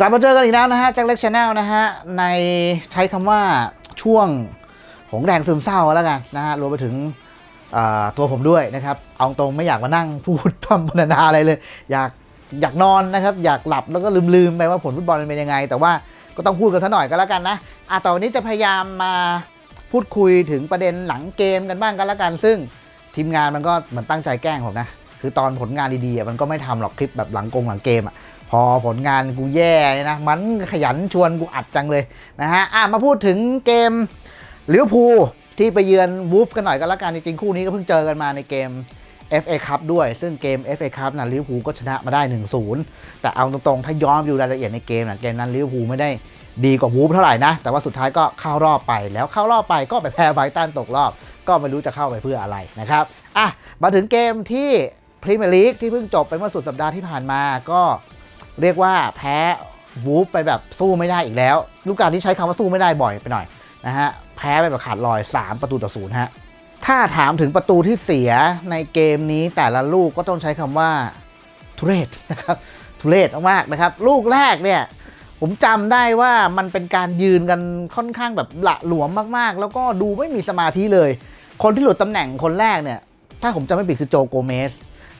กลับมาเจอกันอีกแล้วนะฮะจากเล็กชาแนลนะฮะในใช้คำว่าช่วงหงแดงซึมเศร้าแล้วกันนะฮะรวมไปถึงตัวผมด้วยนะครับ เอาตรงไม่อยากมานั่งพูดพร่ำพรรณนาอะไรเลย อยากอยากนอนนะครับ อยากหลับแล้วก็ลืมๆไปว่าผลฟุตบอลมันเป็นยังไง แต่ว่าก็ต้องพูดกันซะหน่อยก็แล้วกันนะอะต่อนนี้จะพยายามมาพูดคุยถึงประเด็นหลังเกมกันบ้างกันแล้วกัน ซึ่งทีมงานมันก็เหมือนตั้งใจแกล้งผมนะคือตอนผลงานดีๆอะมันก็ไม่ทำหรอกคลิปแบบหลังกงหลังเกมอะ พอผลงานกูแย่นะ มันขยันชวนกูอัดจังเลยนะฮะอะมาพูดถึงเกมลิเวอร์พูลที่ไปเยือนวูฟกันหน่อยก็แล้วกันจริงๆคู่นี้ก็เพิ่งเจอกันมาในเกม FA Cup ด้วย ซึ่งเกม FA Cup นะลิเวอร์พูลก็ชนะมาได้ 1-0 แต่เอาตรงๆ ถ้าย้อนดูรายละเอียดในเกมนะเกมนั้นลิเวอร์พูลไม่ได้ดีกว่าวูฟเท่าไหร่นะ แต่ว่าสุดท้ายก็เข้ารอบไป แล้วเข้ารอบไปก็ไปแพ้ไบตันตกรอบ ก็ไม่รู้จะเข้าไปเพื่ออะไรนะครับอะมาถึงเกมที่พรีเมียร์ลีกที่เพิ่งจบไปเมื่อสุดสัปดาห์ที่ผ่านมาก็ เรียกว่าแพ้วูฟไปแบบสู้ไม่ได้อีกแล้ว ลูกการที่ใช้คำว่าสู้ไม่ได้บ่อยไปหน่อยนะฮะแพ้ไปแบบขาดลอย 3 ประตูต่อศูนย์ฮะถ้าถามถึงประตูที่เสียในเกมนี้แต่ละลูกก็ต้องใช้คำว่าทุเรศนะครับทุเรศมากๆนะครับ ลูกแรกเนี่ยผมจำได้ว่ามันเป็นการยืนกันค่อนข้างแบบละหลวมมากๆ แล้วก็ดูไม่มีสมาธิเลย คนที่หลุดตำแหน่งคนแรกเนี่ย ถ้าผมจำไม่ผิดคือโจโกเมส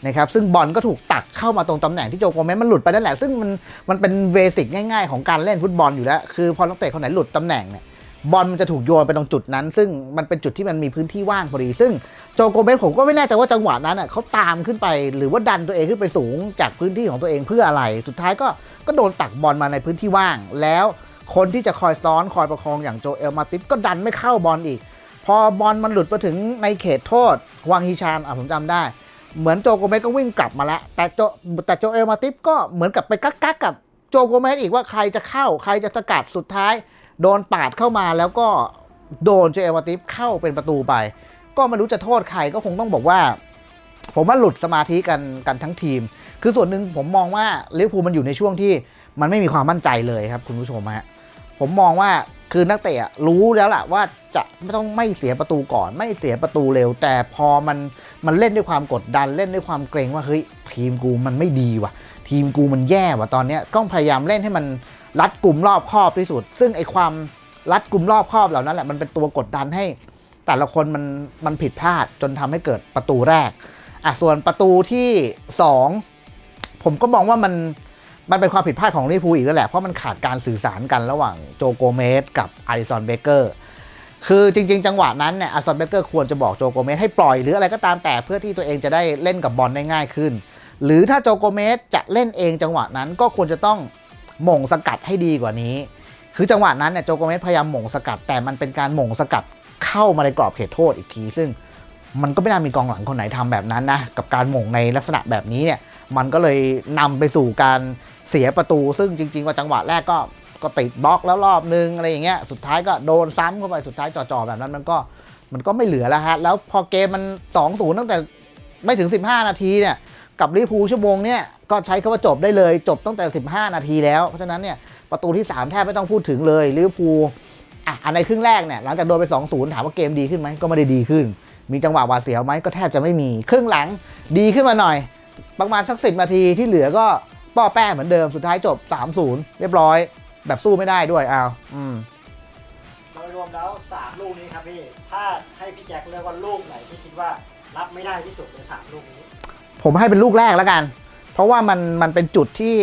นะครับซึ่งบอลก็ถูกตักเข้ามาตรงตำแหน่งที่โจโกเมสมันหลุดไปนั่นแหละ ซึ่งมันมันเป็นเบสิกง่ายๆ ของการเล่นฟุตบอลอยู่แล้ว คือพอนักเตะคนไหนหลุดตำแหน่งเนี่ยบอลมันจะถูกโยนไปตรงจุดนั้น ซึ่งมันเป็นจุดที่มันมีพื้นที่ว่างพอดี ซึ่งโจโกเมสผมก็ไม่แน่ใจว่าจังหวะนั้นอะเขาตามขึ้นไป หรือว่าดันตัวเองขึ้นไปสูงจากพื้นที่ของตัวเองเพื่ออะไร สุดท้ายก็ก็โดนตักบอลมาในพื้นที่ว่าง แล้วคนที่จะคอยซ้อนคอยประคองอย่างโจเอลมาติฟก็ดันไม่เข้าบอลอีก พอบอลมันหลุดไปถึงในเขตโทษวางฮิชานอะผมจำได้ เหมือนโจโกเมสก็วิ่งกลับมาแล้ว แต่โจแต่โจเอลมาติฟก็เหมือนกับไปกักกักกับโจโกเมสอีกว่าใครจะเข้า ใครจะสกัดสุดท้าย โดนปาดเข้ามาแล้วก็โดนโจเอลมาติฟเข้าเป็นประตูไป ก็ไม่รู้จะโทษใครก็คงต้องบอกว่า ผมว่าหลุดสมาธิกันกันทั้งทีม คือส่วนหนึ่งผมมองว่าลิเวอร์พูลมันอยู่ในช่วงที่มันไม่มีความมั่นใจเลยครับคุณผู้ชมฮะ ผมมองว่าคือนักเตะรู้แล้วล่ะว่าจะไม่ต้องไม่เสียประตูก่อน ไม่เสียประตูเร็ว แต่พอมันมันเล่นด้วยความกดดันเล่นด้วยความเกรงว่าเฮ้ยทีมกูมันไม่ดีว่ะ ทีมกูมันแย่ว่ะตอนเนี้ยต้องพยายามเล่นให้มันรัดกลุ่มรอบครอบที่สุด ซึ่งไอความรัดกลุ่มรอบครอบเหล่านั้นแหละมันเป็นตัวกดดันให้ แต่ละคนมันมันผิดพลาดจนทำให้เกิดประตูแรกอะส่วนประตูที่สองผมก็มองว่ามัน มันเป็นความผิดพลาดของลิเวอร์พูลอีกแล้วแหละ เพราะมันขาดการสื่อสารกันระหว่างโจโกเมสกับอาริซอนเบเกอร์คือจริง ๆ จังหวะนั้นเนี่ยอาริซอนเบเกอร์ควรจะบอกโจโกเมสให้ปล่อยหรืออะไรก็ตามแต่เพื่อที่ตัวเองจะได้เล่นกับบอลได้ง่ายขึ้น หรือถ้าโจโกเมสจะเล่นเองจังหวะนั้นก็ควรจะต้องหม่งสกัดให้ดีกว่านี้ คือจังหวะนั้นเนี่ยโจโกเมสพยายามหม่งสกัด แต่มันเป็นการหม่งสกัดเข้ามาในกรอบเขตโทษอีกที ซึ่งมันก็ไม่น่ามีกองหลังคนไหนทำแบบนั้นนะ กับการหม่งในลักษณะแบบนี้เนี่ย มันก็เลยนำไปสู่การ เสียประตูซึ่งจริง ๆ ว่าจังหวะแรกก็ก็ติดบล็อกแล้วรอบนึงอะไรอย่างเงี้ยสุดท้ายก็โดนซ้ำเข้าไปสุดท้ายจ่อๆแบบนั้นมันก็มันก็ไม่เหลือแล้วฮะแล้วพอเกมมัน2 0ตั้งแต่ไม่ถึง 15 นาทีเนี่ยกับลิพูชั่วโมงเนี่ยก็ใช้คำว่าจบได้เลยจบตั้งแต่ 15 นาทีแล้วเพราะฉะนั้นเนี่ยประตูที่ 3 แทบไม่ต้องพูดถึงเลยลิเวอร์พูลอะอันในครึ่งแรกเนี่ยหลังจากโดนไป 2-0 ถามว่าเกมดีขึ้นไหมก็ไม่ได้ดีขึ้น มีจังหวะหวาเสียวไหมก็แทบจะไม่มี ครึ่งหลังดีขึ้นมาหน่อย ประมาณสักสินาทีที่เหลือก็ ป้อแป้เหมือนเดิมสุดท้ายจบ 3-0 เรียบร้อย แบบสู้ไม่ได้ด้วยอ้าวอืมโดยรวมแล้ว 3 ลูกนี้ครับพี่ ถ้าให้พี่แจ็คเลือกว่าลูกไหนที่คิดว่ารับไม่ได้ที่สุดใน3ลูกนี้ ผมให้เป็นลูกแรกแล้วกัน เพราะว่ามันมันเป็นจุดที่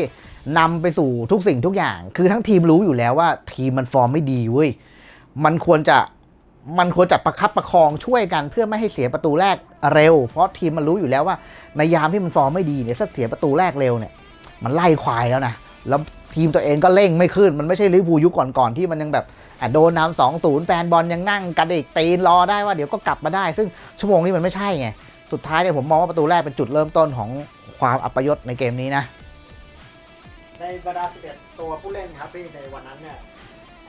นำไปสู่ทุกสิ่งทุกอย่าง คือทั้งทีมรู้อยู่แล้วว่าทีมมันฟอร์มไม่ดีเว้ย มันควรจะมันควรจะประคับประคองช่วยกันเพื่อไม่ให้เสียประตูแรกเร็ว เพราะทีมมันรู้อยู่แล้วว่าในยามที่มันฟอร์มไม่ดีเนี่ยถ้าเสียประตูแรกเร็วเนี่ย มันไล่ควายแล้วนะ แล้วทีมตัวเองก็เร่งไม่ขึ้น มันไม่ใช่ลิเวอร์พูลยุคก่อนๆที่มันยังแบบอะโดนนำสองศูนย์แฟนบอลยังนั่งกระดิกตีนรอได้ว่าเดี๋ยวก็กลับมาได้ ซึ่งชั่วโมงนี้มันไม่ใช่ไง สุดท้ายเนี่ยผมมองว่าประตูแรกเป็นจุดเริ่มต้นของความอัปยศในเกมนี้นะ ในบรรดา 11 ตัวผู้เล่นครับพี่ในวันนั้นเนี่ย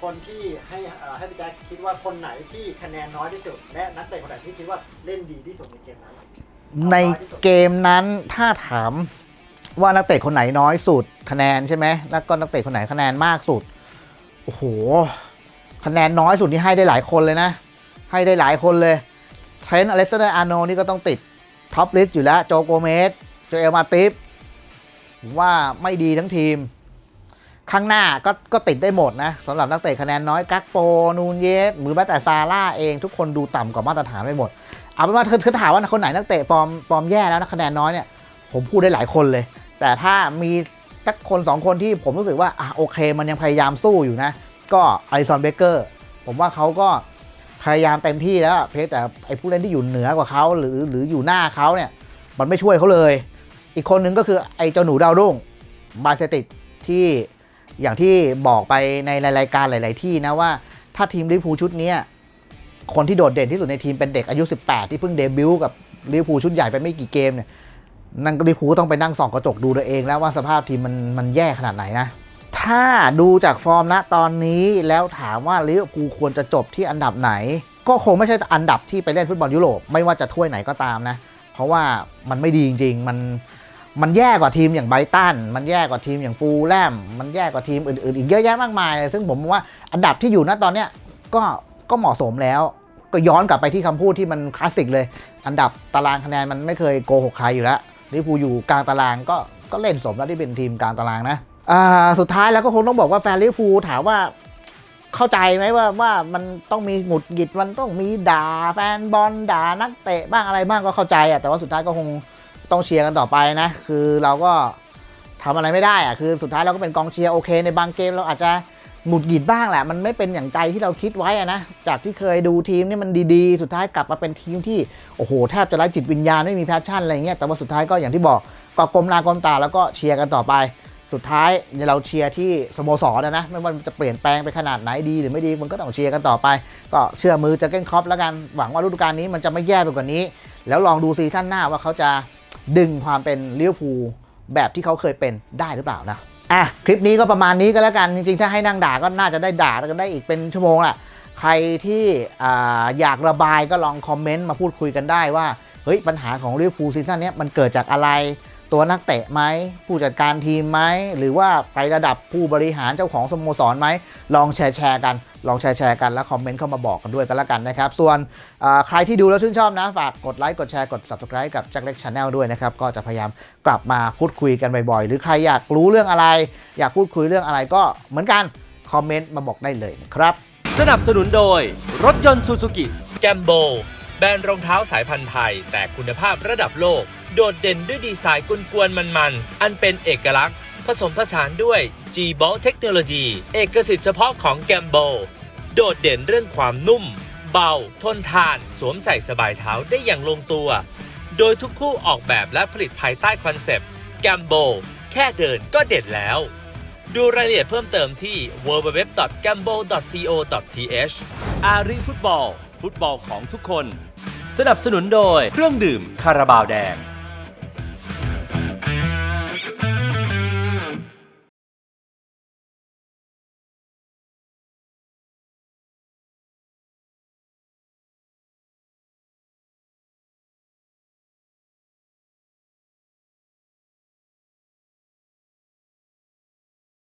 คนที่ให้เอ่อให้พี่แจ็คคิดว่าคนไหนที่คะแนนน้อยที่สุด และนักเตะคนไหนที่คิดว่าเล่นดีที่สุดในเกมนั้น ในเกมนั้นถ้าถาม ว่านักเตะคนไหนน้อยสุดคะแนนใช่ไหมแล้วก็นักเตะคนไหนคะแนนมากสุดโอ้โหคะแนนน้อยสุดนี่ให้ได้หลายคนเลยนะ ให้ได้หลายคนเลยเทรนต์อเล็กซานเดอร์อาร์โนนี่ก็ต้องติดท็อปลิสต์อยู่แล้วโจโกเมสโจเอลมาติฟผมว่าไม่ดีทั้งทีม ข้างหน้าก็ก็ติดได้หมดนะสำหรับนักเตะคะแนนน้อยกักโป นูนเยสหรือแม้แต่ซาร่าเองทุกคนดูต่ำกว่ามาตรฐานไปหมด เอาเป็นว่าเธอเธอถามว่าคนไหนนักเตะฟอร์มฟอร์มแย่แล้วนะคะแนนน้อยเนี่ยผมพูดได้หลายคนเลย แต่ถ้ามีสักคนสองคนที่ผมรู้สึกว่าอะโอเค มันยังพยายามสู้อยู่นะ ก็อลิซอนเบเกอร์ผมว่าเขาก็พยายามเต็มที่แล้วเพียงแต่ไอ้ผู้เล่นที่อยู่เหนือกว่าเขาหรือหรืออยู่หน้าเขาเนี่ย มันไม่ช่วยเขาเลย อีกคนนึงก็คือไอ้เจ้าหนูดาวรุ่งบาเซติกที่อย่างที่บอกไปในรายการหลาย ๆ ที่นะว่าถ้าทีมลิเวอร์พูลชุดนี้คนที่โดดเด่นที่สุดในทีมเป็นเด็กอายุ 18 ที่เพิ่งเดบิวต์กับลิเวอร์พูลชุดใหญ่ไปไม่กี่เกมเนี่ย นั่นก็ลิเวอร์พูก็ต้องไปนั่งส่องกระจกดูตัวเองแล้วว่าสภาพทีมมันมันแย่ขนาดไหนนะ ถ้าดูจากฟอร์มณตอนนี้แล้วถามว่าลิเวอร์พูลควรจะจบที่อันดับไหน ก็คงไม่ใช่อันดับที่ไปเล่นฟุตบอลยุโรปไม่ว่าจะถ้วยไหนก็ตามนะ เพราะว่ามันไม่ดีจริง ๆ มันมันแย่กว่าทีมอย่างไบรตัน มันแย่กว่าทีมอย่างฟูลแลม มันแย่กว่าทีมอื่นๆ อีกเยอะแยะมากมาย ซึ่งผมว่าอันดับที่อยู่ณตอนเนี้ยก็ก็เหมาะสมแล้ว ก็ย้อนกลับไปที่คำพูดที่มันคลาสสิกเลย อันดับตารางคะแนนมันไม่เคยโกหกใครอยู่แล้ว ลิเวอร์พูลอยู่กลางตารางก็ก็เล่นสมแล้วที่เป็นทีมกลางตารางนะอ่าสุดท้ายแล้วก็คงต้องบอกว่าแฟนลิเวอร์พูลถามว่าเข้าใจไหมว่าว่ามันต้องมีหงุดหงิดมันต้องมีด่าแฟนบอลด่านักเตะบ้างอะไรบ้างก็เข้าใจอะแต่ว่าสุดท้ายก็คงต้องเชียร์กันต่อไปนะ คือเราก็ทำอะไรไม่ได้อะคือสุดท้ายเราก็เป็นกองเชียร์โอเค ในบางเกมเราอาจจะ หงุดหงิดบ้างแหละ มันไม่เป็นอย่างใจที่เราคิดไว้อะนะ จากที่เคยดูทีมนี่มันดีๆ สุดท้ายกลับมาเป็นทีมที่โอ้โหแทบจะไร้จิตวิญญาณไม่มีแพชชั่นอะไรเงี้ย แต่ว่าสุดท้ายก็อย่างที่บอกก็กลมหน้ากลมตาแล้วก็เชียร์กันต่อไป สุดท้ายเราเชียร์ที่สโมสรนะนะ ไม่ว่าจะเปลี่ยนแปลงไปขนาดไหนดีหรือไม่ดีมันก็ต้องเชียร์กันต่อไป ก็เชื่อมือจะเก้นครอปแล้วกัน หวังว่าฤดูกาลนี้มันจะไม่แย่ไปกว่านี้ แล้วลองดูซีซั่นหน้าว่าเขาจะดึงความเป็นเลิเวอร์พูแบบที่เขาเคยเป็นได้หรือเปล่านะ อะคลิปนี้ก็ประมาณนี้ก็แล้วกันจริงๆ ถ้าให้นั่งด่าก็น่าจะได้ด่ากันได้อีกเป็นชั่วโมงแหละใครที่ออยากระบายก็ลองคอมเมนต์มาพูดคุยกันได้ว่าเฮ้ยปัญหาของลิเวอร์พูลซีซั่นนี้มันเกิดจากอะไร ตัวนักเตะไหมผู้จัดการทีมไหมหรือว่าไประดับผู้บริหารเจ้าของสโมสรไหมลองแชร์แชร์กัน ลองแชร์แชร์กันแล้วคอมเมนต์เข้ามาบอกกันด้วยกันละกันนะครับ ส่วนใครที่ดูแล้วชื่นชอบนะ ฝากกดไลค์กดแชร์กด subscribe กับ Jack Leg Channel ด้วยนะครับ ก็จะพยายามกลับมาพูดคุยกันบ่อยๆ หรือใครอยากรู้เรื่องอะไร อยากพูดคุยเรื่องอะไรก็เหมือนกันคอมเมนต์มาบอกได้เลยนะครับสนับสนุนโดย รถยนต์ซูซูกิแกมโบแบรนด์รองเท้าสายพันธุ์ไทย แต่คุณภาพระดับโลก โดดเด่นด้วยดีไซน์กวนๆมันๆ อันเป็นเอกลักษณ์ ผสมผสานด้วย g b o l เทคโนโลยีเอกสิทธิ์เฉพาะของแกมโบโดดเด่นเรื่องความนุ่ม เบา ทนทาน สวมใส่สบายเท้าได้อย่างลงตัว โดยทุกคู่ออกแบบและผลิตภายใต้คอนเซปต์แกมโบแค่เดินก็เด็ดแล้ว ดูรายละเอียดเพิ่มเติมที่ www.gamble.co.th อารีฟุตบอล ฟุตบอลของทุกคน สนับสนุนโดยเครื่องดื่มคาราบาวแดง